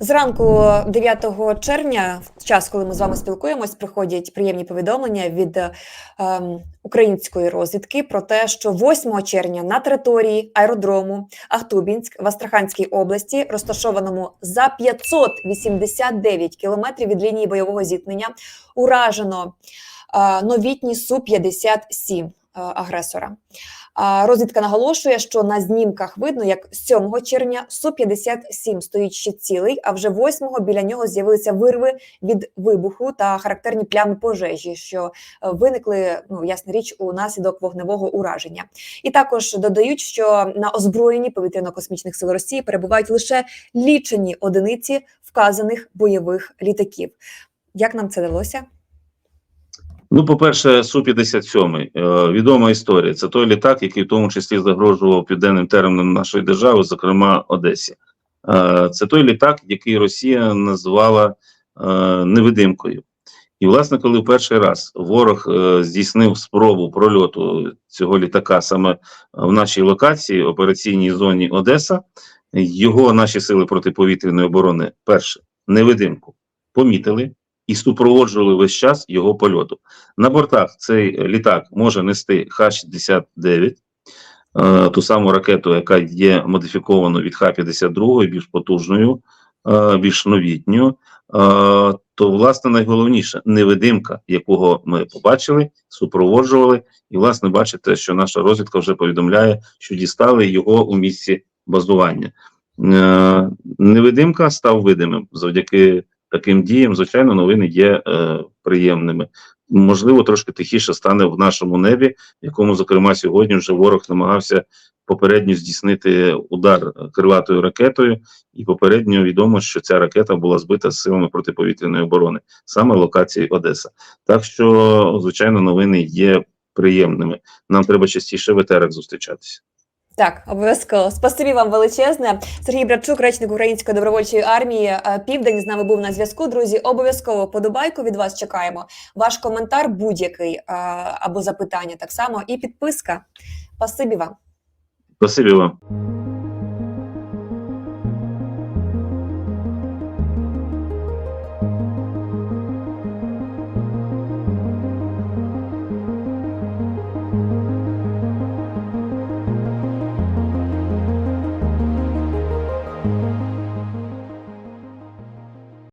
Зранку 9 червня, в час, коли ми з вами спілкуємось, приходять приємні повідомлення від ем, української розвідки про те, що 8 червня на території аеродрому Ахтубінськ в Астраханській області, розташованому за 589 кілометрів від лінії бойового зіткнення, уражено е, новітній су 57 агресора. Розвідка наголошує, що на знімках видно, як 7 червня Су-57 стоїть ще цілий, а вже 8-го біля нього з'явилися вирви від вибуху та характерні плями пожежі, що е, виникли, ну ясна річ, у наслідок вогневого ураження. І також додають, що на озброєнні повітряно-космічних сил Росії перебувають лише лічені одиниці вказаних бойових літаків. Як нам це далося? Ну, по-перше, Су-57, е, відома історія. Це той літак, який в тому числі загрожував південним теренам нашої держави, зокрема Одесі. Е, Це той літак, який Росія назвала е, невидимкою. І, власне, коли в перший раз ворог здійснив спробу прольоту цього літака саме в нашій локації, операційній зоні Одеса, його наші сили протиповітряної оборони, перше, невидимку, помітили і супроводжували весь час його польоту. На бортах цей літак може нести Х-69, е, ту саму ракету, яка є модифікованою від Х-52, більш потужною, е, більш новітньою. Е, то, власне, найголовніше невидимка, якого ми побачили, супроводжували, і, власне, бачите, що наша розвідка вже повідомляє, що дістали його у місці базування. Невидимка став видимим завдяки таким діям, звичайно, новини є е, приємними. Можливо, трошки тихіше стане в нашому небі, якому, зокрема, сьогодні вже ворог намагався попередньо здійснити удар крилатою ракетою, і попередньо відомо, що ця ракета була збита з силами протиповітряної оборони, саме локації Одеса. Так що, звичайно, новини є приємними. Нам треба частіше в етерах зустрічатися. Так, обов'язково. Спасибі вам величезне. Сергій Братчук, речник Української добровольчої армії. Е, Південь з нами був на зв'язку. Друзі, обов'язково подобайку від вас чекаємо. Ваш коментар будь-який е, або запитання так само, і підписка. Спасибі вам. Спасибі вам.